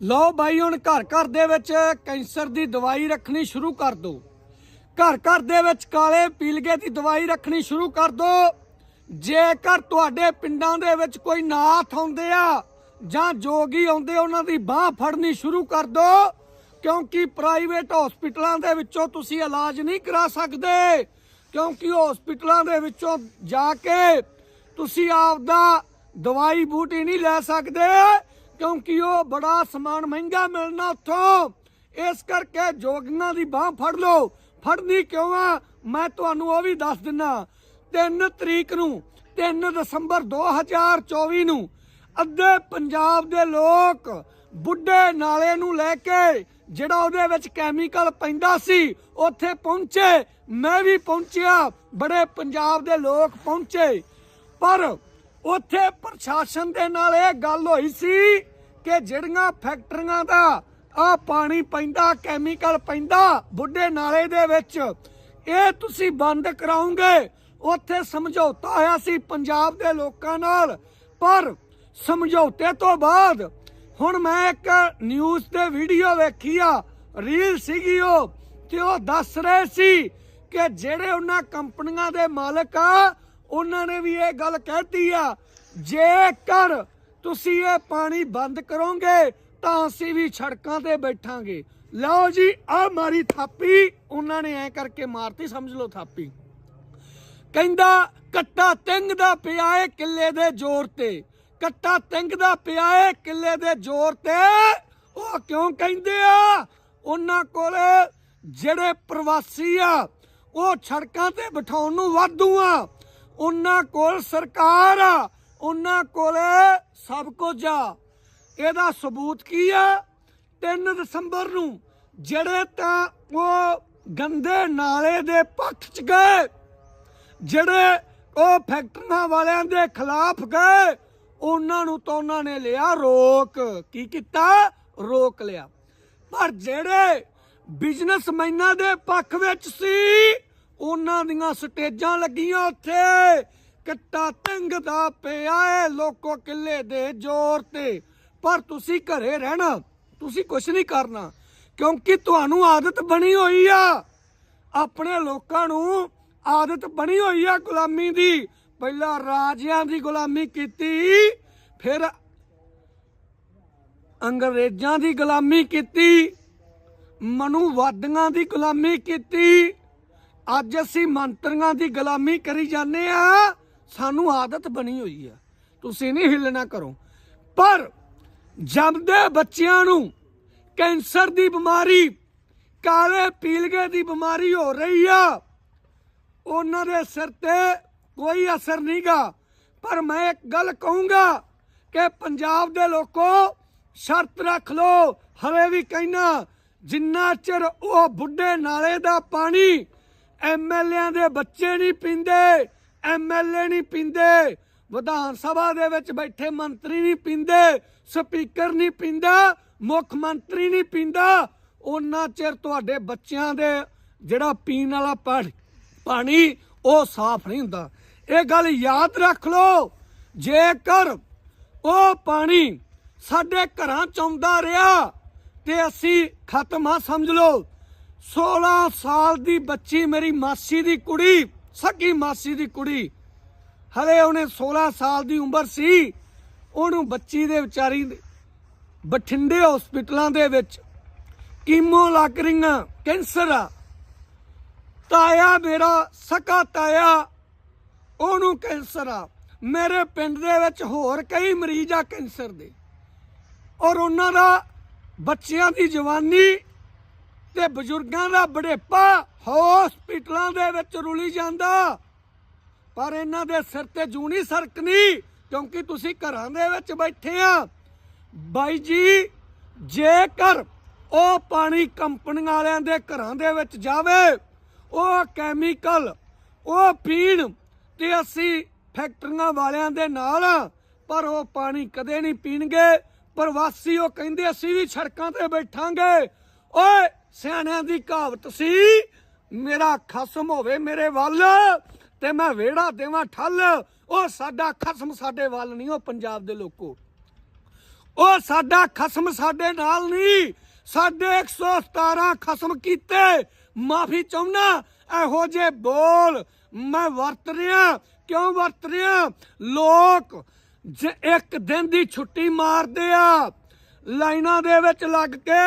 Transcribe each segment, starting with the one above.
ਲਓ ਬਾਈ, ਹੁਣ ਘਰ ਘਰ ਦੇ ਵਿੱਚ ਕੈਂਸਰ ਦੀ ਦਵਾਈ ਰੱਖਣੀ ਸ਼ੁਰੂ ਕਰ ਦਿਓ ਘਰ ਘਰ ਦੇ ਵਿੱਚ ਕਾਲੇ ਪੀਲਗੇ ਦੀ ਦਵਾਈ ਰੱਖਣੀ ਸ਼ੁਰੂ ਕਰ ਦਿਓ ਜੇਕਰ ਤੁਹਾਡੇ ਪਿੰਡਾਂ ਦੇ ਵਿੱਚ ਕੋਈ ਨਾਥ ਆਉਂਦੇ ਆ ਜਾਂ ਜੋਗੀ ਆਉਂਦੇ, ਉਹਨਾਂ ਦੀ ਬਾਹ ਫੜਨੀ ਸ਼ੁਰੂ ਕਰ ਦਿਓ ਕਿਉਂਕਿ ਪ੍ਰਾਈਵੇਟ ਹਸਪੀਟਲਾਂ ਦੇ ਵਿੱਚੋਂ ਤੁਸੀਂ ਇਲਾਜ ਨਹੀਂ ਕਰਾ ਸਕਦੇ। ਕਿਉਂਕਿ ਹਸਪੀਟਲਾਂ ਦੇ ਵਿੱਚੋਂ ਜਾ ਕੇ ਤੁਸੀਂ ਆਪਦਾ ਦਵਾਈ ਬੂਟੀ ਨਹੀਂ ਲੈ ਸਕਦੇ। ਕਿਉਂਕਿ ਉਹ ਬੜਾ ਸਮਾਨ ਮਹਿੰਗਾ ਮਿਲਣਾ ਉੱਥੋਂ। ਇਸ ਕਰਕੇ ਜੋਗੀਆਂ ਦੀ ਬਾਹ ਫੜ ਲਓ। ਫੜਨੀ ਕਿਉਂ ਆ? ਮੈਂ ਤੁਹਾਨੂੰ ਉਹ ਵੀ ਦੱਸ ਦਿੰਨਾ। 3 ਤਰੀਕ ਨੂੰ 3 ਦਸੰਬਰ 2024 ਨੂੰ ਅੱਧੇ ਪੰਜਾਬ ਦੇ ਲੋਕ ਬੁੱਢੇ ਨਾਲੇ ਨੂੰ ਲੈ ਕੇ ਜਿਹੜਾ ਉਹਦੇ ਵਿੱਚ ਕੈਮੀਕਲ ਪੈਂਦਾ ਸੀ, ਉੱਥੇ ਪਹੁੰਚੇ। ਮੈਂ ਵੀ ਪਹੁੰਚਿਆ। ਬੜੇ ਪੰਜਾਬ ਦੇ ਲੋਕ ਪਹੁੰਚੇ। ਪਰ ਉੱਥੇ ਪ੍ਰਸ਼ਾਸਨ ਦੇ ਨਾਲ ਇਹ ਗੱਲ ਹੋਈ ਸੀ ਕਿ ਜਿਹੜੀਆਂ ਫੈਕਟਰੀਆਂ ਦਾ ਆ ਪਾਣੀ ਪੈਂਦਾ ਕੈਮੀਕਲ ਪੈਂਦਾ ਬੁੱਢੇ ਨਾਲੇ ਦੇ ਵਿੱਚ, ਇਹ ਤੁਸੀਂ ਬੰਦ ਕਰਾਉਂਗੇ। ਉੱਥੇ ਸਮਝੌਤਾ ਹੋਇਆ ਸੀ ਪੰਜਾਬ ਦੇ ਲੋਕਾਂ ਨਾਲ, ਪਰ ਸਮਝੌਤੇ ਤੋਂ ਬਾਅਦ ਹੁਣ ਮੈਂ ਇੱਕ ਨਿਊਜ਼ ਤੇ ਵੀਡੀਓ ਵੇਖੀ ਆ ਰੀਲ ਸੀਗੀ ਉਹ, ਤੇ ਉਹ ਦੱਸ ਰਹੇ ਸੀ ਕਿ ਜਿਹੜੇ ਉਹਨਾਂ ਕੰਪਨੀਆਂ ਦੇ ਮਾਲਕ ਆ, ਉਹਨਾਂ ਨੇ ਵੀ ਇਹ ਗੱਲ ਕਹਿਤੀ ਆ, ਜੇਕਰ ਤੁਸੀਂ ਇਹ ਪਾਣੀ ਬੰਦ ਕਰੋਗੇ ਤਾਂ ਅਸੀਂ ਵੀ ਸੜਕਾਂ ਤੇ ਬੈਠਾਂਗੇ। ਲਓ ਜੀ ਆ ਮਾਰੀ ਥਾਪੀ। ਉਹਨਾਂ ਨੇ ਐ ਕਰਕੇ ਮਾਰਤੀ, ਸਮਝ ਲਓ ਥਾਪੀ। ਕਹਿੰਦਾ, ਕੱਟਾ ਤਿੰਗਦਾ ਪਿਆ ਏ ਕਿੱਲੇ ਦੇ ਜ਼ੋਰ ਤੇ। ਕੱਟਾ ਤਿੰਗਦਾ ਪਿਆ ਏ ਕਿੱਲੇ ਦੇ ਜ਼ੋਰ ਤੇ। ਉਹ ਕਿਉਂ ਕਹਿੰਦੇ ਆ? ਉਹਨਾਂ ਕੋਲ ਜਿਹੜੇ ਪ੍ਰਵਾਸੀ ਆ, ਉਹ ਸੜਕਾਂ ਤੇ ਬਿਠਾਉਣ ਨੂੰ ਵਾਧੂ ਆ। ਉਹਨਾਂ ਕੋਲ ਸਰਕਾਰ ਆ ਉਹਨਾਂ ਕੋਲੇ ਸਭ ਕੁਝ ਆ। ਇਹਦਾ ਸਬੂਤ ਕੀ ਆ? 3 ਦਸੰਬਰ ਨੂੰ ਜਿਹੜੇ ਤਾਂ ਉਹ ਗੰਦੇ ਨਾਲੇ ਦੇ ਪੱਖ ਚ ਗਏ, ਜਿਹੜੇ ਉਹ ਫੈਕਟਰੀਆਂ ਵਾਲਿਆਂ ਦੇ ਖਿਲਾਫ ਗਏ, ਉਹਨਾਂ ਨੂੰ ਤਾਂ ਉਹਨਾਂ ਨੇ ਲਿਆ ਰੋਕ। ਕੀ ਕੀਤਾ? ਰੋਕ ਲਿਆ। ਪਰ ਜਿਹੜੇ ਬਿਜ਼ਨਸਮੈਨਾਂ ਦੇ ਪੱਖ ਵਿੱਚ ਸੀ, ਉਹਨਾਂ ਦੀਆਂ ਸਟੇਜਾਂ ਲੱਗੀਆਂ ਉੱਥੇ। ਕੱਟਾ ਤੰਗ ਦਾ ਪਿਆ ਏ ਲੋਕੋ ਕਿੱਲੇ ਦੇ ਜ਼ੋਰ ਤੇ। ਪਰ ਤੁਸੀਂ ਘਰੇ ਰਹਿਣਾ, ਤੁਸੀਂ ਕੁਝ ਨਹੀਂ ਕਰਨਾ, ਕਿਉਂਕਿ ਤੁਹਾਨੂੰ ਆਦਤ ਬਣੀ ਹੋਈ ਆ। ਆਪਣੇ ਲੋਕਾਂ ਨੂੰ ਆਦਤ ਬਣੀ ਹੋਈ ਆ ਗੁਲਾਮੀ ਦੀ। ਪਹਿਲਾਂ ਰਾਜਿਆਂ ਦੀ ਗੁਲਾਮੀ ਕੀਤੀ, ਫਿਰ ਅੰਗਰੇਜ਼ਾਂ ਦੀ ਗੁਲਾਮੀ ਕੀਤੀ, ਮਨੂਵਾਦੀਆਂ ਦੀ ਗੁਲਾਮੀ ਕੀਤੀ। ਅੱਜ ਅਸੀਂ ਮੰਤਰੀਆਂ ਦੀ ਗੁਲਾਮੀ ਕਰੀ ਜਾਂਦੇ ਆ। ਸਾਨੂੰ ਆਦਤ ਬਣੀ ਹੋਈ ਆ। ਤੁਸੀਂ ਨਹੀਂ ਹਿੱਲਣਾ ਕਰੋ ਪਰ ਜੰਮਦੇ ਬੱਚਿਆਂ ਨੂੰ ਕੈਂਸਰ ਦੀ ਬਿਮਾਰੀ, ਕਾਲੇ ਪੀਲਗੇ ਦੀ ਬਿਮਾਰੀ ਹੋ ਰਹੀ ਆ, ਉਹਨਾਂ ਦੇ ਸਿਰ ਤੇ ਕੋਈ ਅਸਰ ਨਹੀਂਗਾ ਪਰ ਮੈਂ ਇੱਕ ਗੱਲ ਕਹੂੰਗਾ ਕਿ ਪੰਜਾਬ ਦੇ ਲੋਕੋ, ਸ਼ਰਤ ਰੱਖ ਲਓ। ਹਲੇ ਵੀ ਕਹਿਣਾ ਜਿੰਨਾ ਚਿਰ ਉਹ ਬੁੱਢੇ ਨਾਲੇ ਦਾ ਪਾਣੀ ਐਮਐਲਏਆਂ ਦੇ ਬੱਚੇ ਨਹੀਂ ਪੀਂਦੇ ਐਮਐਲਏ ਨਹੀਂ ਪੀਂਦੇ, ਵਿਧਾਨ ਸਭਾ ਦੇ ਵਿੱਚ ਬੈਠੇ ਮੰਤਰੀ ਨਹੀਂ ਪੀਂਦੇ, ਸਪੀਕਰ ਨਹੀਂ ਪੀਂਦਾ, ਮੁੱਖ ਮੰਤਰੀ ਨਹੀਂ ਪੀਂਦਾ, ਉਹਨਾਂ ਚਿਰ ਤੁਹਾਡੇ ਬੱਚਿਆਂ ਦੇ ਜਿਹੜਾ ਪੀਣ ਵਾਲਾ ਪਾਣੀ ਪਾਣੀ ਉਹ ਸਾਫ਼ ਨਹੀਂ ਹੁੰਦਾ। ਇਹ ਗੱਲ ਯਾਦ ਰੱਖ ਲਓ, ਜੇਕਰ ਉਹ ਪਾਣੀ ਸਾਡੇ ਘਰਾਂ ਚ ਆਉਂਦਾ ਰਿਹਾ, ਤੇ ਅਸੀਂ ਖਤਮ ਆ, ਸਮਝ ਲਓ 16 ਸਾਲ ਦੀ ਬੱਚੀ ਮੇਰੀ ਮਾਸੀ ਦੀ ਕੁੜੀ ਸਕੀ ਮਾਸੀ ਦੀ ਕੁੜੀ। ਹਲੇ ਉਹਨੇ 16 ਸਾਲ ਦੀ ਉਮਰ ਸੀ। ਉਹਨੂੰ ਬੱਚੀ ਦੇ ਵਿਚਾਰੀ ਬਠਿੰਡੇ ਹਸਪੀਟਲਾਂ ਦੇ ਵਿੱਚ ਕੀਮੋ ਲੱਗ ਰਹੀਆਂ, ਕੈਂਸਰ ਆ। ਤਾਇਆ ਮੇਰਾ ਸਕਾ ਤਾਇਆ, ਉਹਨੂੰ ਕੈਂਸਰ ਆ। ਮੇਰੇ ਪਿੰਡ ਦੇ ਵਿੱਚ ਹੋਰ ਕਈ ਮਰੀਜ਼ ਆ ਕੈਂਸਰ ਦੇ। ਔਰ ਉਹਨਾਂ ਦਾ ਬੱਚਿਆਂ ਦੀ ਜਵਾਨੀ ਤੇ ਬਜ਼ੁਰਗਾਂ ਦਾ ਬੜੇਪਾ ਹਸਪੀਟਲਾਂ ਦੇ ਵਿੱਚ ਰੁਲੀ ਜਾਂਦਾ। ਪਰ ਇਹਨਾਂ ਦੇ ਸਿਰ ਤੇ ਜੂਨੀ ਸਰਕਨੀ ਕਿਉਂਕਿ ਤੁਸੀਂ ਘਰਾਂ ਦੇ ਵਿੱਚ ਬੈਠੇ ਆ। ਬਾਈ ਜੀ ਜੇਕਰ ਉਹ ਪਾਣੀ ਕੰਪਨੀਆਂ ਵਾਲਿਆਂ ਦੇ ਘਰਾਂ ਦੇ ਵਿੱਚ ਜਾਵੇ ਉਹ ਕੈਮੀਕਲ ਉਹ ਪੀਣ ਤੇ ਅਸੀਂ ਫੈਕਟਰੀਆਂ ਵਾਲਿਆਂ ਦੇ ਨਾਲ ਆ, ਪਰ ਉਹ ਪਾਣੀ ਕਦੇ ਨਹੀਂ ਪੀਣਗੇ। ਪ੍ਰਵਾਸੀ ਉਹ ਕਹਿੰਦੇ ਅਸੀਂ ਵੀ ਸੜਕਾਂ ਤੇ ਬੈਠਾਂਗੇ। ਓਏ ਸਿਆਣਿਆਂ ਦੀ ਕਹਾਵਤ ਸੀ, ਮੇਰਾ ਖਸਮ ਹੋਵੇ ਮੇਰੇ ਵੱਲ ਤੇ ਮੈਂ ਵਿਹੜਾ ਦੇਵਾਂ ਠੱਲ। ਉਹ ਸਾਡਾ ਖਸਮ ਸਾਡੇ ਵੱਲ ਨਹੀਂ, ਉਹ ਪੰਜਾਬ ਦੇ ਲੋਕੋ। ਉਹ ਸਾਡਾ ਖਸਮ ਸਾਡੇ ਨਾਲ ਨਹੀਂ, ਸਾਡੇ 117 ਖਸਮ ਕੀਤੇ। ਮਾਫੀ ਚਾਹੁੰਨਾ ਇਹੋ ਜੇ ਬੋਲ ਮੈਂ ਵਰਤ ਰਿਹਾ। ਕਿਉਂ ਵਰਤ ਰਿਹਾ? ਲੋਕ ਇੱਕ ਦਿਨ ਦੀ ਛੁੱਟੀ ਮਾਰਦੇ ਆ, ਲਾਈਨਾਂ ਦੇ ਵਿੱਚ ਲੱਗ ਕੇ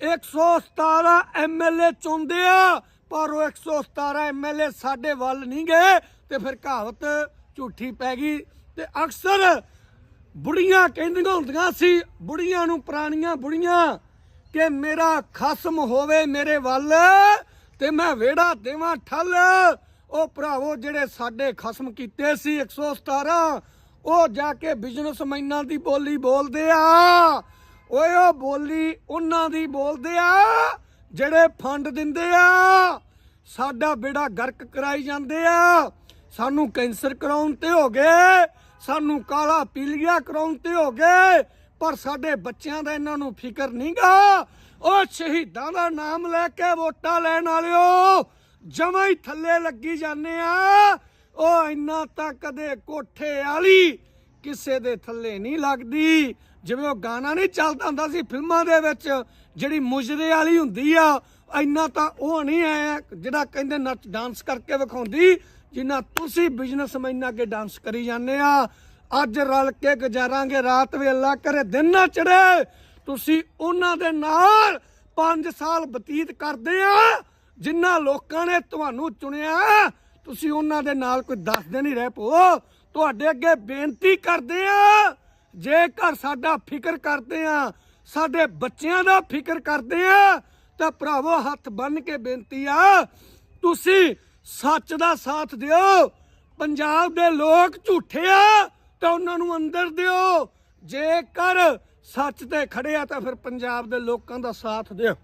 117 ਐਮਐਲਏ ਚੁਣਦੇ ਆ, ਪਰ ਉਹ 117 ਐਮਐਲਏ ਸਾਡੇ ਵੱਲ ਨਹੀਂ ਗਏ ਤੇ ਫਿਰ ਕਹਾਵਤ ਝੂਠੀ ਪੈ ਗਈ ਤੇ ਅਕਸਰ ਬੁੜੀਆਂ ਕਹਿੰਦੀਆਂ ਹੁੰਦੀਆਂ ਸੀ, ਬੁੜੀਆਂ ਨੂੰ ਪੁਰਾਣੀਆਂ ਬੁੜੀਆਂ, ਕਿ ਮੇਰਾ ਖਸਮ ਹੋਵੇ ਮੇਰੇ ਵੱਲ ਤੇ ਮੈਂ ਵਿਹੜਾ ਦੇਵਾਂ ਠੱਲ। ਉਹ ਭਰਾਵੋ, ਜਿਹੜੇ ਸਾਡੇ ਖਸਮ ਕੀਤੇ ਸੀ 117 ਉਹ ਜਾ ਕੇ ਬਿਜ਼ਨਸਮੈਨਾਂ ਦੀ ਬੋਲੀ ਬੋਲਦੇ ਆ। ਓਏ ਉਹ ਬੋਲੀ ਉਹਨਾਂ ਦੀ ਬੋਲਦੇ ਆ, ਜਿਹੜੇ ਫੰਡ ਦਿੰਦੇ ਆ। ਸਾਡਾ ਬੇੜਾ ਗਰਕ ਕਰਾਈ ਜਾਂਦੇ ਆ। ਸਾਨੂੰ ਕੈਂਸਰ ਕਰਾਉਣ ਤੇ ਹੋ ਗਏ, ਸਾਨੂੰ ਕਾਲਾ ਪੀਲੀਆ ਕਰਾਉਣ ਤੇ ਹੋ ਗਏ, ਪਰ ਸਾਡੇ ਬੱਚਿਆਂ ਦਾ ਇਹਨਾਂ ਨੂੰ ਫਿਕਰ ਨਹੀਂਗਾ। ਉਹ ਸ਼ਹੀਦਾਂ ਦਾ ਨਾਮ ਲੈ ਕੇ ਵੋਟਾਂ ਲੈਣ ਵਾਲਿਓ, ਜਮਾਂ ਹੀ ਥੱਲੇ ਲੱਗੀ ਜਾਂਦੇ ਆ। ਉਹ ਇੰਨਾ ਤਾਂ ਕਦੇ ਕੋਠੇ ਵਾਲੀ ਕਿਸੇ ਦੇ ਥੱਲੇ ਨਹੀਂ ਲੱਗਦੀ। ਜਿਵੇਂ ਉਹ ਗਾਣਾ ਨਹੀਂ ਚੱਲਦਾ ਹੁੰਦਾ ਸੀ ਫਿਲਮਾਂ ਦੇ ਵਿੱਚ, ਜਿਹੜੀ ਮੁਜਰੇ ਵਾਲੀ ਹੁੰਦੀ ਆ, ਇੰਨਾ ਤਾਂ ਉਹ ਨਹੀਂ ਆਇਆ ਜਿਹੜਾ ਕਹਿੰਦੇ ਨੱਚ ਡਾਂਸ ਕਰਕੇ ਵਿਖਾਉਂਦੀ, ਜਿੰਨਾ ਤੁਸੀਂ ਬਿਜ਼ਨਸਮੈਨਾਂ ਅੱਗੇ ਡਾਂਸ ਕਰੀ ਜਾਂਦੇ ਆ। ਅੱਜ ਰਲ ਕੇ ਗੁਜ਼ਾਰਾਂਗੇ, ਰਾਤ ਵੇਲਾ ਕਰੇ, ਦਿਨ ਨਾ ਚੜੇ। ਤੁਸੀਂ ਉਹਨਾਂ ਦੇ ਨਾਲ 5 ਸਾਲ ਬਤੀਤ ਕਰਦੇ ਆ ਜਿਨ੍ਹਾਂ ਲੋਕਾਂ ਨੇ ਤੁਹਾਨੂੰ ਚੁਣਿਆ। ਤੁਸੀਂ ਉਹਨਾਂ ਦੇ ਨਾਲ ਕੋਈ 10 ਦਿਨ ਹੀ ਰਹਿ ਪੋ ਤੁਹਾਡੇ ਅੱਗੇ ਬੇਨਤੀ ਕਰਦੇ ਆ। ਜੇਕਰ ਸਾਡਾ ਫਿਕਰ ਕਰਦੇ ਆ, ਸਾਡੇ ਬੱਚਿਆਂ ਦਾ ਫਿਕਰ ਕਰਦੇ ਆ, ਤਾਂ ਭਰਾਵੋ ਹੱਥ ਬੰਨ ਕੇ ਬੇਨਤੀ ਆ, ਤੁਸੀਂ ਸੱਚ ਦਾ ਸਾਥ ਦਿਓ। ਪੰਜਾਬ ਦੇ ਲੋਕ ਝੂਠੇ ਆ, ਤਾਂ ਉਹਨਾਂ ਨੂੰ ਅੰਦਰ ਦਿਓ। ਜੇਕਰ ਸੱਚ ਤੇ ਖੜੇ ਆ, ਤਾਂ ਫਿਰ ਪੰਜਾਬ ਦੇ ਲੋਕਾਂ ਦਾ ਸਾਥ ਦਿਓ।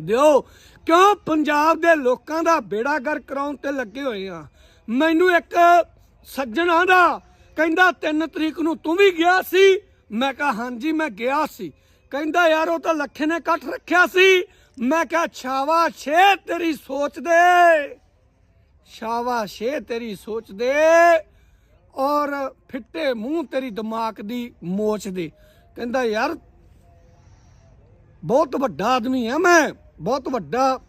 ਦਿਓ। ਕਿਉਂ? ਪੰਜਾਬ ਦੇ ਲੋਕਾਂ ਦਾ ਬੇੜਾ ਗਰ ਕਰਾਉਣ ਤੇ ਲੱਗੇ ਹੋਏ ਆ। ਮੈਨੂੰ ਇੱਕ ਸੱਜਣਾ ਦਾ ਕਹਿੰਦਾ 3 ਤਰੀਕ ਨੂੰ ਤੂੰ ਵੀ ਗਿਆ ਸੀ? ਮੈਂ ਕਿਹਾ, ਹਾਂਜੀ, ਮੈਂ ਗਿਆ ਸੀ। ਕਹਿੰਦਾ, ਯਾਰ, ਉਹ ਤਾਂ ਲੱਖੇ ਨੇ ਇਕੱਠ ਰੱਖਿਆ ਸੀ। ਮੈਂ ਕਿਹਾ, ਛਾਵਾ ਛੇ ਤੇਰੀ ਸੋਚ ਦੇ। ਸ਼ਾਬਾਸ਼ ਏ ਤੇਰੀ ਸੋਚ ਦੇ ਔਰ ਫਿੱਟੇ ਮੂੰਹ ਤੇਰੀ ਦਿਮਾਗ ਦੀ ਮੋਚ ਦੇ। ਕਹਿੰਦਾ, ਯਾਰ, ਬਹੁਤ ਵੱਡਾ ਆਦਮੀ ਆ ਮੈਂ, ਬਹੁਤ ਵੱਡਾ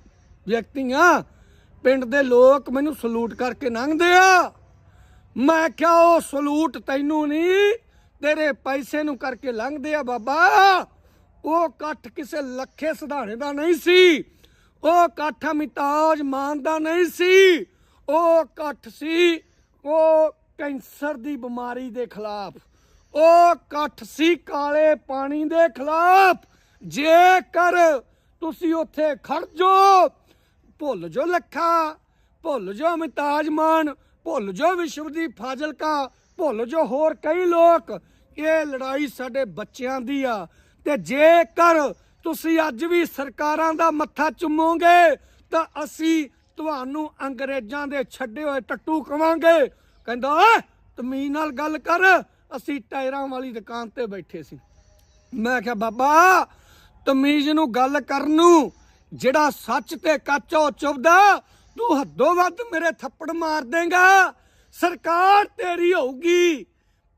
ਵਿਅਕਤੀ ਆ। ਪਿੰਡ ਦੇ ਲੋਕ ਮੈਨੂੰ ਸਲੂਟ ਕਰਕੇ ਲੰਘਦੇ ਆ। ਮੈਂ ਕਿਹਾ ਉਹ ਸਲੂਟ ਤੈਨੂੰ ਨਹੀਂ, ਤੇਰੇ ਪੈਸੇ ਨੂੰ ਕਰਕੇ ਲੰਘਦੇ ਆ ਬਾਬਾ। ਉਹ ਇਕੱਠ ਕਿਸੇ ਲੱਖੇ ਸਿਧਾਣੇ ਦਾ ਨਹੀਂ ਸੀ। ਉਹ ਇਕੱਠ ਅਮਿਤਾਜ ਮਾਨ ਦਾ ਨਹੀਂ ਸੀ। ਉਹ ਇਕੱਠ ਸੀ ਉਹ ਕੈਂਸਰ ਦੀ ਬਿਮਾਰੀ ਦੇ ਖਿਲਾਫ। ਉਹ ਇਕੱਠ ਸੀ ਕਾਲੇ ਪਾਣੀ ਦੇ ਖਿਲਾਫ। ਜੇਕਰ ਤੁਸੀਂ ਉੱਥੇ ਖੜ ਜੋ ਭੁੱਲ ਜੋ ਲੱਖਾ। ਭੁੱਲ ਜਾਓ ਅਮਿਤਾਜ ਮਾਨ, ਭੁੱਲ ਜੋ ਵਿਸ਼ਵਦੀਪ ਫਾਜ਼ਿਲਕਾ, ਭੁੱਲ ਜੋ ਹੋਰ ਕਈ ਲੋਕ। ਇਹ ਲੜਾਈ ਸਾਡੇ ਬੱਚਿਆਂ ਦੀ ਆ। ਤੇ ਜੇਕਰ ਤੁਸੀਂ ਅੱਜ ਵੀ ਸਰਕਾਰਾਂ ਦਾ ਮੱਥਾ ਚੁੰਮੋਗੇ, ਤਾਂ ਅਸੀਂ ਤੁਹਾਨੂੰ ਅੰਗਰੇਜ਼ਾਂ ਦੇ ਛੱਡੇ ਹੋਏ ਟੱਟੂ ਕਵਾਂਗੇ। ਕਹਿੰਦਾ, ਓਏ, ਤਮੀਜ਼ ਨਾਲ ਗੱਲ ਕਰ। ਅਸੀਂ ਟਾਇਰਾਂ ਵਾਲੀ ਦੁਕਾਨ ਤੇ ਬੈਠੇ ਸੀ। ਮੈਂ ਕਿਹਾ, ਬਾਬਾ, ਤਮੀਜ਼ ਨੂੰ ਗੱਲ ਕਰਨ ਨੂੰ ਜਿਹੜਾ ਸੱਚ ਤੇ ਕੱਚ ਉਹ ਚੁੱਭਦਾ। ਤੂੰ ਹੱਦੋਂ ਵੱਧ ਮੇਰੇ ਥੱਪੜ ਮਾਰ ਦੇਗਾ। ਸਰਕਾਰ ਤੇਰੀ ਹੋਊਗੀ,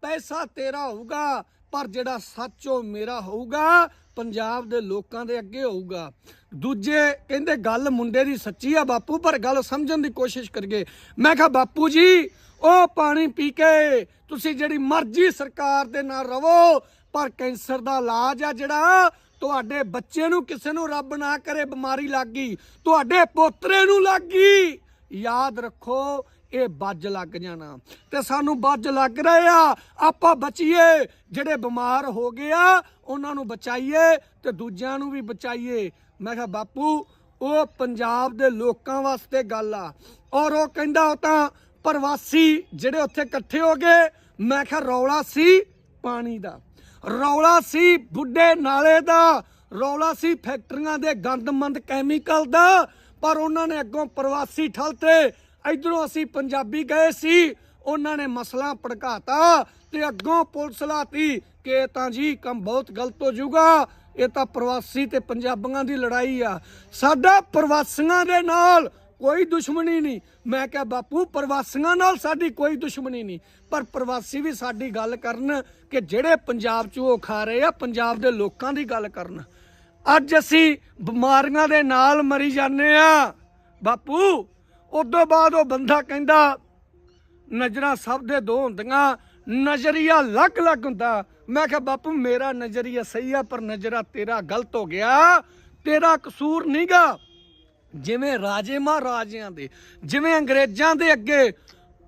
ਪੈਸਾ ਤੇਰਾ ਹੋਊਗਾ, ਪਰ ਜਿਹੜਾ ਸੱਚ ਉਹ ਮੇਰਾ ਹੋਊਗਾ, ਪੰਜਾਬ ਦੇ ਲੋਕਾਂ ਦੇ ਅੱਗੇ ਹੋਊਗਾ। ਦੂਜੇ ਕਹਿੰਦੇ ਗੱਲ ਮੁੰਡੇ ਦੀ ਸੱਚੀ ਆ ਬਾਪੂ, ਪਰ ਗੱਲ ਸਮਝਣ ਦੀ ਕੋਸ਼ਿਸ਼ ਕਰੀਏ। ਮੈਂ ਕਿਹਾ, ਬਾਪੂ ਜੀ, ਉਹ ਪਾਣੀ ਪੀ ਕੇ ਤੁਸੀਂ ਜਿਹੜੀ ਮਰਜ਼ੀ ਸਰਕਾਰ ਦੇ ਨਾਲ ਰਵੋ, ਪਰ ਕੈਂਸਰ ਦਾ ਇਲਾਜ ਆ ਜਿਹੜਾ ਤੁਹਾਡੇ ਬੱਚੇ ਨੂੰ ਕਿਸੇ ਨੂੰ ਰੱਬ ਨਾ ਕਰੇ, ਬਿਮਾਰੀ ਲੱਗ ਗਈ। ਤੁਹਾਡੇ ਪੋਤਰੇ ਨੂੰ ਲੱਗ ਗਈ। ਯਾਦ ਰੱਖੋ, ਇਹ ਬੱਜ ਲੱਗ ਜਾਣਾ। ਤੇ ਸਾਨੂੰ ਬੱਜ ਲੱਗ ਰਹੇ ਆ। ਆਪਾਂ ਬਚੀਏ। ਜਿਹੜੇ ਬਿਮਾਰ ਹੋ ਗਏ ਆ, ਉਹਨਾਂ ਨੂੰ ਬਚਾਈਏ ਤੇ ਦੂਜਿਆਂ ਨੂੰ ਵੀ ਬਚਾਈਏ। ਮੈਂ ਕਿਹਾ, ਬਾਪੂ, ਉਹ ਪੰਜਾਬ ਦੇ ਲੋਕਾਂ ਵਾਸਤੇ ਗੱਲ ਆ। ਔਰ ਉਹ ਕਹਿੰਦਾ, ਉਹ ਤਾਂ ਪ੍ਰਵਾਸੀ ਜਿਹੜੇ ਉੱਥੇ ਇਕੱਠੇ ਹੋ ਗਏ, ਮੈਂ ਕਿਹਾ, ਰੌਲਾ ਸੀ ਪਾਣੀ ਦਾ। ਰੌਲਾ ਸੀ ਬੁੱਢੇ ਨਾਲੇ ਦਾ। ਰੌਲਾ ਸੀ ਫੈਕਟਰੀਆਂ ਦੇ ਗੰਦਮੰਦ ਕੈਮੀਕਲ ਦਾ। ਪਰ ਉਹਨਾਂ ਨੇ ਅੱਗੋਂ ਪ੍ਰਵਾਸੀ ਠਲਤੇ ਇਧਰੋਂ ਅਸੀਂ ਪੰਜਾਬੀ ਗਏ ਸੀ। ਉਹਨਾਂ ਨੇ ਮਸਲਾ ਭੜਕਾਤਾ ਤੇ ਅੱਗੋਂ ਪੁਲਿਸ ਲਾਤੀ ਕਿ ਤਾਂ ਜੀ ਕੰਮ ਬਹੁਤ ਗਲਤ ਹੋ ਜਾਊਗਾ। ਇਹ ਤਾਂ ਪ੍ਰਵਾਸੀ ਤੇ ਪੰਜਾਬੀਆਂ ਦੀ ਲੜਾਈ ਆ। ਸਾਡਾ ਪ੍ਰਵਾਸੀਆਂ ਦੇ ਨਾਲ ਕੋਈ ਦੁਸ਼ਮਣੀ ਨਹੀਂ। ਮੈਂ ਕਿਹਾ, ਬਾਪੂ, ਪ੍ਰਵਾਸੀਆਂ ਨਾਲ ਸਾਡੀ ਕੋਈ ਦੁਸ਼ਮਣੀ ਨਹੀਂ। ਪਰ ਪ੍ਰਵਾਸੀ ਵੀ ਸਾਡੀ ਗੱਲ ਕਰਨ ਕਿ ਜਿਹੜੇ ਪੰਜਾਬ 'ਚ ਉਹ ਖਾ ਰਹੇ ਆ, ਪੰਜਾਬ ਦੇ ਲੋਕਾਂ ਦੀ ਗੱਲ ਕਰਨ। ਅੱਜ ਅਸੀਂ ਬਿਮਾਰੀਆਂ ਦੇ ਨਾਲ ਮਰੀ ਜਾਂਦੇ ਆ। ਬਾਪੂ, ਉਦੋਂ ਬਾਅਦ ਉਹ ਬੰਦਾ ਕਹਿੰਦਾ, ਨਜ਼ਰਾਂ ਸਭ ਦੇ ਦੋ ਹੁੰਦੀਆਂ, ਨਜ਼ਰੀਆ ਅਲੱਗ-ਅਲੱਗ ਹੁੰਦਾ। ਮੈਂ ਕਿਹਾ, ਬਾਪੂ, ਮੇਰਾ ਨਜ਼ਰੀਆ ਸਹੀ ਆ, ਪਰ ਨਜ਼ਰਾ ਤੇਰਾ ਗਲਤ ਹੋ ਗਿਆ। ਤੇਰਾ ਕਸੂਰ ਨਹੀਂਗਾ ਜਿਵੇਂ ਰਾਜੇ ਮਹਾਰਾਜਿਆਂ ਦੇ, ਜਿਵੇਂ ਅੰਗਰੇਜ਼ਾਂ ਦੇ ਅੱਗੇ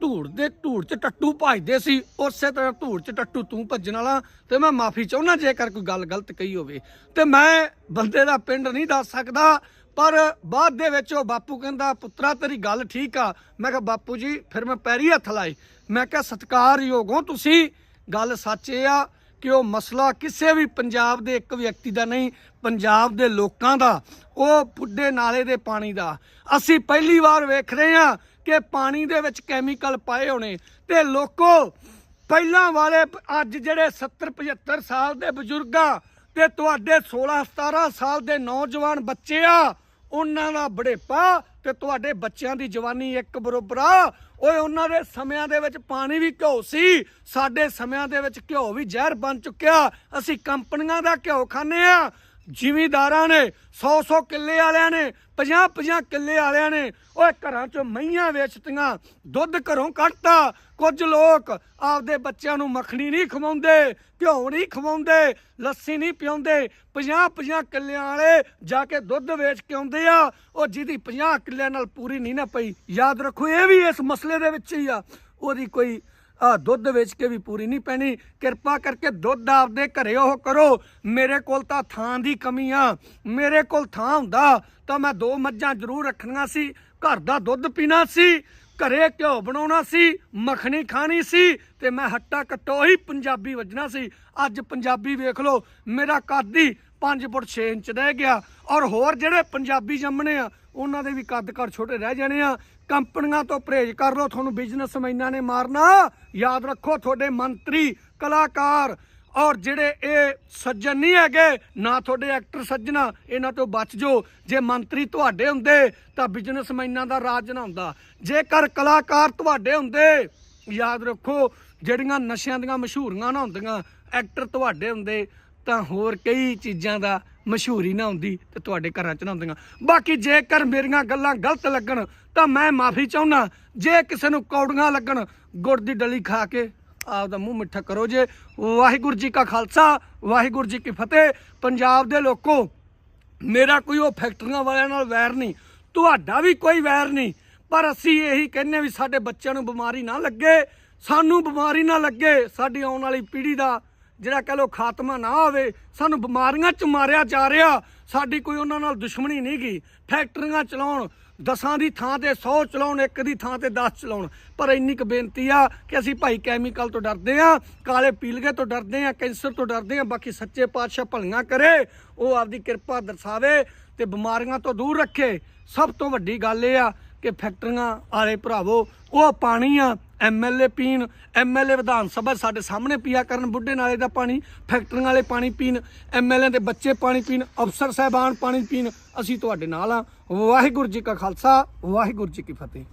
ਧੂੜ ਦੇ ਧੂੜ ਚ ਟੱਟੂ ਭਜਦੇ ਸੀ, ਉਸੇ ਤਰ੍ਹਾਂ ਧੂੜ ਚ ਟੱਟੂ ਤੂੰ ਭੱਜਣ ਵਾਲਾ, ਤੇ ਮੈਂ ਮਾਫੀ ਚਾਹੁੰਦਾ ਜੇਕਰ ਕੋਈ ਗੱਲ ਗਲਤ ਕਹੀ ਹੋਵੇ। ਤੇ ਮੈਂ ਬੰਦੇ ਦਾ ਪਿੰਡ ਨਹੀਂ ਦੱਸ ਸਕਦਾ, ਪਰ ਬਾਅਦ ਦੇ ਵਿੱਚ ਉਹ ਬਾਪੂ ਕਹਿੰਦਾ, ਪੁੱਤਰਾ, ਤੇਰੀ ਗੱਲ ਠੀਕ ਆ। ਮੈਂ ਕਿਹਾ, ਬਾਪੂ ਜੀ, ਫਿਰ ਮੈਂ ਪੈਰੀ ਹੱਥ ਲਾਏ। ਮੈਂ ਕਿਹਾ, ਸਤਿਕਾਰਯੋਗ ਹੋ ਤੁਸੀਂ, ਗੱਲ ਸੱਚ ਇਹ ਆ ਕਿ ਉਹ ਮਸਲਾ ਕਿਸੇ ਵੀ ਪੰਜਾਬ ਦੇ ਇੱਕ ਵਿਅਕਤੀ ਦਾ ਨਹੀਂ, ਪੰਜਾਬ ਦੇ ਲੋਕਾਂ ਦਾ, ਉਹ ਬੁੱਢੇ ਨਾਲੇ ਦੇ ਪਾਣੀ ਦਾ। ਅਸੀਂ ਪਹਿਲੀ ਵਾਰ ਵੇਖ ਰਹੇ ਹਾਂ ਕਿ ਪਾਣੀ ਦੇ ਵਿੱਚ ਕੈਮੀਕਲ ਪਾਏ ਹੋਣੇ ਤੇ ਲੋਕੋ ਪਹਿਲਾਂ ਵਾਲੇ ਅੱਜ ਜਿਹੜੇ 70 75 ਸਾਲ ਦੇ ਬਜ਼ੁਰਗਾਂ ਤੇ ਤੁਹਾਡੇ 16 17 ਸਾਲ ਦੇ ਨੌਜਵਾਨ ਬੱਚੇ ਆ, ਉਹਨਾਂ ਦਾ ਬੜੇਪਾ ਤੇ ਤੁਹਾਡੇ ਬੱਚਿਆਂ ਦੀ ਜਵਾਨੀ ਇੱਕ ਬਰੋਬਰ ਆ। ਓਏ, ਉਹਨਾਂ ਦੇ ਸਮਿਆਂ ਦੇ ਵਿੱਚ ਪਾਣੀ ਵੀ ਘਿਓ ਸੀ। ਸਾਡੇ ਸਮਿਆਂ ਦੇ ਵਿੱਚ ਘਿਓ ਵੀ ਜ਼ਹਿਰ ਬਣ ਚੁੱਕਿਆ। ਅਸੀਂ ਕੰਪਨੀਆਂ ਦਾ ਘਿਓ ਖਾਂਦੇ ਆ ਜ਼ਿਮੀਦਾਰਾਂ ਨੇ 100-100 ਕਿੱਲੇ ਵਾਲਿਆਂ ਨੇ 50-50 ਕਿੱਲੇ ਵਾਲਿਆਂ ਨੇ, ਓਏ ਘਰਾਂ ਚੋਂ ਮਈਆਂ ਵੇਚਤੀਆਂ, ਦੁੱਧ ਘਰੋਂ ਕੱਢਤਾ। ਕੁਝ ਲੋਕ ਆਪਦੇ ਬੱਚਿਆਂ ਨੂੰ ਮੱਖਣੀ ਨਹੀਂ ਖਵਾਉਂਦੇ, ਘਿਓ ਨਹੀਂ ਖਵਾਉਂਦੇ, ਲੱਸੀ ਨਹੀਂ ਪਿਆਉਂਦੇ 50-50 ਕਿੱਲਿਆਂ ਵਾਲੇ ਜਾ ਕੇ ਦੁੱਧ ਵੇਚ ਕੇ ਆਉਂਦੇ ਆ। ਉਹ ਜਿਹਦੀ 50 ਕਿੱਲਿਆਂ ਨਾਲ ਪੂਰੀ ਨਹੀਂ ਨਾ ਪਈ। ਯਾਦ ਰੱਖੋ, ਇਹ ਵੀ ਇਸ ਮਸਲੇ ਦੇ ਵਿੱਚ ਹੀ ਆ। ਉਹਦੀ ਕੋਈ ਆ ਦੁੱਧ ਵੇਚ ਕੇ ਵੀ ਪੂਰੀ ਨਹੀਂ ਪੈਣੀ। ਕਿਰਪਾ ਕਰਕੇ ਦੁੱਧ ਆਪਦੇ ਘਰੇ ਉਹ ਕਰੋ। ਮੇਰੇ ਕੋਲ ਤਾਂ ਥਾਂ ਦੀ ਕਮੀ ਆ। ਮੇਰੇ ਕੋਲ ਥਾਂ ਹੁੰਦਾ ਤਾਂ ਮੈਂ ਦੋ ਮੱਝਾਂ ਜ਼ਰੂਰ ਰੱਖਣੀਆਂ ਸੀ। ਘਰ ਦਾ ਦੁੱਧ ਪੀਣਾ ਸੀ, ਘਰੇ ਘਿਓ ਬਣਾਉਣਾ ਸੀ, ਮੱਖਣੀ ਖਾਣੀ ਸੀ ਤੇ ਮੈਂ ਹੱਟਾ ਕੱਟੋ ਹੀ ਪੰਜਾਬੀ ਵੱਜਣਾ ਸੀ। ਅੱਜ ਪੰਜਾਬੀ ਵੇਖ ਲਓ, ਮੇਰਾ ਕਾਦੀ ਹੀ 5 ਫੁੱਟ 6 ਇੰਚ ਰਹਿ ਗਿਆ। ਔਰ ਹੋਰ ਜਿਹੜੇ ਪੰਜਾਬੀ ਜੰਮਣੇ ਆ ਉਹਨਾਂ ਦੇ ਵੀ ਕੱਦ ਘਰ ਛੋਟੇ ਰਹਿ ਜਾਣੇ ਆ। ਕੰਪਨੀਆਂ ਤੋਂ ਪਰਹੇਜ਼ ਕਰ ਲਓ, ਤੁਹਾਨੂੰ ਬਿਜ਼ਨਸਮੈਨਾਂ ਨੇ ਮਾਰਨਾ। ਯਾਦ ਰੱਖੋ, ਤੁਹਾਡੇ ਮੰਤਰੀ, ਕਲਾਕਾਰ, ਔਰ ਜਿਹੜੇ ਇਹ ਸੱਜਣ ਨਹੀਂ ਹੈਗੇ, ਨਾ ਤੁਹਾਡੇ ਐਕਟਰ ਸੱਜਣਾ, ਇਹਨਾਂ ਤੋਂ ਬਚ ਜਾਓ। ਜੇ ਮੰਤਰੀ ਤੁਹਾਡੇ ਹੁੰਦੇ, ਤਾਂ ਬਿਜ਼ਨਸਮੈਨਾਂ ਦਾ ਰਾਜ ਨਾ ਹੁੰਦਾ। ਜੇਕਰ ਕਲਾਕਾਰ ਤੁਹਾਡੇ ਹੁੰਦੇ, ਯਾਦ ਰੱਖੋ, ਜਿਹੜੀਆਂ ਨਸ਼ਿਆਂ ਦੀਆਂ ਮਸ਼ਹੂਰੀਆਂ ਨਾ ਹੁੰਦੀਆਂ ਐਕਟਰ ਤੁਹਾਡੇ ਹੁੰਦੇ ਤਾਂ ਹੋਰ ਕਈ ਚੀਜ਼ਾਂ ਦਾ ਮਸ਼ਹੂਰੀ ਨਾ ਹੁੰਦੀ ਤੇ ਤੁਹਾਡੇ ਘਰਾਂ 'ਚ ਨਾ ਹੁੰਦੀਆਂ। ਬਾਕੀ ਜੇਕਰ ਮੇਰੀਆਂ ਗੱਲਾਂ ਗਲਤ ਲੱਗਣ, ਤਾਂ ਮੈਂ ਮਾਫੀ ਚਾਹੁੰਦਾ। ਜੇ ਕਿਸੇ ਨੂੰ ਕੌੜੀਆਂ ਲੱਗਣ, ਗੁੜ ਦੀ ਡਲੀ ਖਾ ਕੇ ਆਪਦਾ ਮੂੰਹ ਮਿੱਠਾ ਕਰੋ ਜੇ। ਵਾਹਿਗੁਰੂ ਜੀ ਕਾ ਖਾਲਸਾ, ਵਾਹਿਗੁਰੂ ਜੀ ਕੀ ਫਤਿਹ। ਪੰਜਾਬ ਦੇ ਲੋਕੋ, ਮੇਰਾ ਕੋਈ ਉਹ ਫੈਕਟਰੀਆਂ ਵਾਲਿਆਂ ਨਾਲ ਵੈਰ ਨਹੀਂ। ਤੁਹਾਡਾ ਵੀ ਕੋਈ ਵੈਰ ਨਹੀਂ। ਪਰ ਅਸੀਂ ਇਹੀ ਕਹਿੰਨੇ ਵੀ ਸਾਡੇ ਬੱਚਿਆਂ ਨੂੰ ਬਿਮਾਰੀ ਨਾ ਲੱਗੇ। ਸਾਨੂੰ ਬਿਮਾਰੀ ਨਾ ਲੱਗੇ। ਸਾਡੀ ਆਉਣ ਵਾਲੀ ਪੀੜ੍ਹੀ ਦਾ ਜਿਹੜਾ ਕਹ ਲੋ ਖਾਤਮਾ ਨਾ ਹੋਵੇ ਸਾਨੂੰ ਬਿਮਾਰੀਆਂ ਚ ਮਾਰਿਆ ਜਾ ਰਿਹਾ, ਸਾਡੀ ਕੋਈ ਉਹਨਾਂ ਨਾਲ ਦੁਸ਼ਮਣੀ ਨਹੀਂ ਗਈ ਫੈਕਟਰੀਆਂ ਚਲਾਉਣ, ਦਸਾਂ ਦੀ ਥਾਂ ਤੇ 100 ਚਲਾਉਣ, ਇੱਕ ਦੀ ਥਾਂ ਤੇ 10 ਚਲਾਉਣ। ਪਰ ਇੰਨੀ ਕੁ ਬੇਨਤੀ ਆ ਕਿ ਅਸੀਂ ਭਾਈ ਕੈਮੀਕਲ ਤੋਂ ਡਰਦੇ ਆ, ਕਾਲੇ ਪੀਲਗੇ ਤੋਂ ਡਰਦੇ ਆ, ਕੈਂਸਰ ਤੋਂ ਡਰਦੇ ਆ, ਬਾਕੀ ਸੱਚੇ ਪਾਤਸ਼ਾਹ ਭਲੀਆਂ ਕਰੇ, ਉਹ ਆਪਦੀ ਕਿਰਪਾ ਦਰਸਾਵੇ ਤੇ ਬਿਮਾਰੀਆਂ ਤੋਂ ਦੂਰ ਰੱਖੇ। ਸਭ ਤੋਂ ਵੱਡੀ ਗੱਲ ਇਹ ਆ ਕਿ ਫੈਕਟਰੀਆਂ ਵਾਲੇ ਭਰਾਵੋ, ਉਹ ਪਾਣੀ ਆ ਐਮਐਲਏ ਪੀਣ ਐਮਐਲਏ ਵਿਧਾਨ ਸਭਾ ਸਾਡੇ ਸਾਹਮਣੇ ਪੀਆ ਕਰਨ, ਬੁੱਢੇ ਨਾਲੇ ਦਾ ਪਾਣੀ, ਫੈਕਟਰੀਆਂ ਵਾਲੇ ਪਾਣੀ ਪੀਣ ਐਮਐਲਏ ਦੇ ਬੱਚੇ ਪਾਣੀ ਪੀਣ, ਅਫਸਰ ਸਾਹਿਬਾਨ ਪਾਣੀ ਪੀਣ, ਅਸੀਂ ਤੁਹਾਡੇ ਨਾਲ ਆ ਵਾਹਿਗੁਰੂ ਜੀ ਕਾ ਖਾਲਸਾ, ਵਾਹਿਗੁਰੂ ਜੀ ਕੀ ਫਤਿਹ।